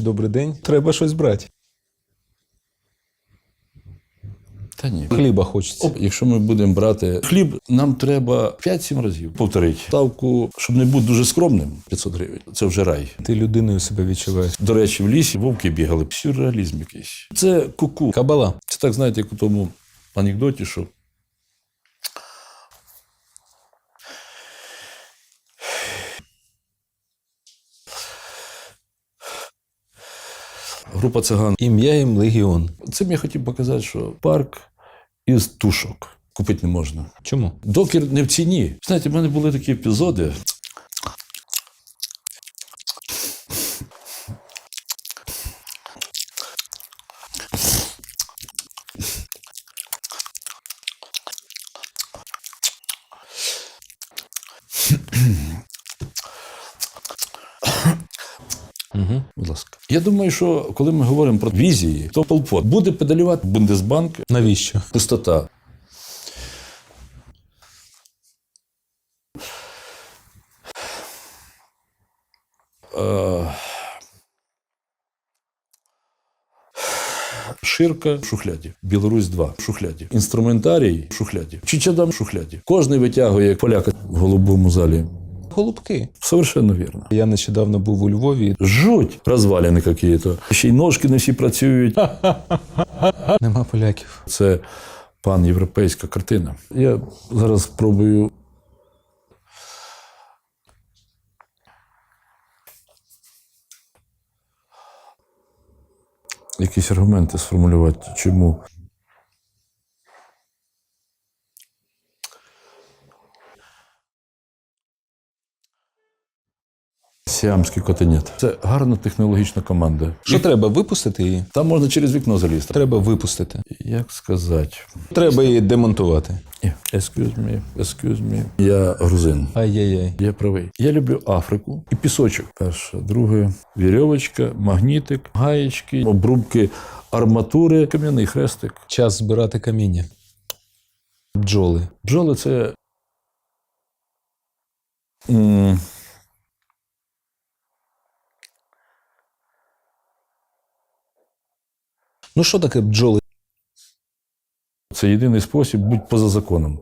Добрий день. Треба щось брати. Та ні. Хліба хочеться. Оп, якщо ми будемо брати хліб, нам треба 5-7 разів повторити. Ставку, щоб не бути дуже скромним, 500 гривень. Це вже рай. Ти людиною себе відчуваєш. До речі, в лісі вовки бігали. Сюрреалізм якийсь. Це куку. Кабала. Це так, знаєте, як у тому анекдоті, що. Група циган. Ім'я їм Легіон. Цим я хотів показати, що парк із тушок купити не можна. Чому? Докер не в ціні. Знаєте, в мене були такі епізоди. Угу. Будь ласка. Я думаю, що коли ми говоримо про візії, то Полпот буде педалювати Бундесбанк. Навіщо? Пустота. Е, Ширка в шухляді. Білорусь 2 в шухляді. Інструментарій в шухляді. Чичадам в шухляді. Кожний витягує поляка в голубому залі. Голубки. Совершенно вірно. Я нещодавно був у Львові. Жуть розвалини какие-то. Ще й ножки не всі працюють. Нема поляків. Це пан-європейська картина. Я зараз спробую. Якісь аргументи сформулювати, чому. Сіамський котенят. Це гарна технологічна команда. Що треба випустити її? Там можна через вікно залізти. Треба випустити. Як сказати? Треба її демонтувати. Excuse me, excuse me. Я грузин. Ай-яй-яй. Я правий. Я люблю Африку і пісочок. Перше, друге, вірьовочка, магнітик, гаєчки, обрубки арматури, кам'яний хрестик. Час збирати каміння. Бджоли. Бджоли це. м, Ну що таке бджоли? Це єдиний спосіб бути поза законом.